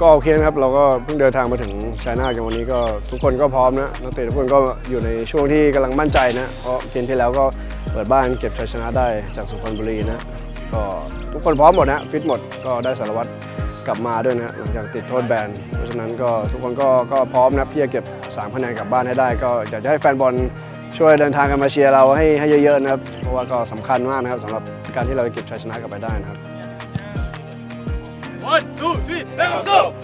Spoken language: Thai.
ก็โอเคนะครับเราก็เพิ่งเดินทางมาถึงชัยนาทกันวันนี้ก็ทุกคนก็พร้อมนะนักเตะทุกคนก็อยู่ในช่วงที่กำลังมั่นใจนะเพราะเกมที่แล้วก็เปิดบ้านเก็บชัยชนะได้จากสุพรรณบุรีนะก็ทุกคนพร้อมหมดนะฟิตหมดก็ได้สารวัตรกลับมาด้วยนะหลังจากติดโทษแบนเพราะฉะนั้นก็ทุกคนก็ก็พร้อมนะที่จะเก็บ3คะแนนกลับบ้านให้ได้ ก็อยากจะให้แฟนบอลช่วยเดินทางกันมาเชียร์เราให้ให้เยอะๆนะครับเพราะว่าก็สำคัญมากนะครับสำหรับการที่เราจะเก็บชัยชนะกลับไปได้นะครับ 원, 투, 쓰리, 백악수!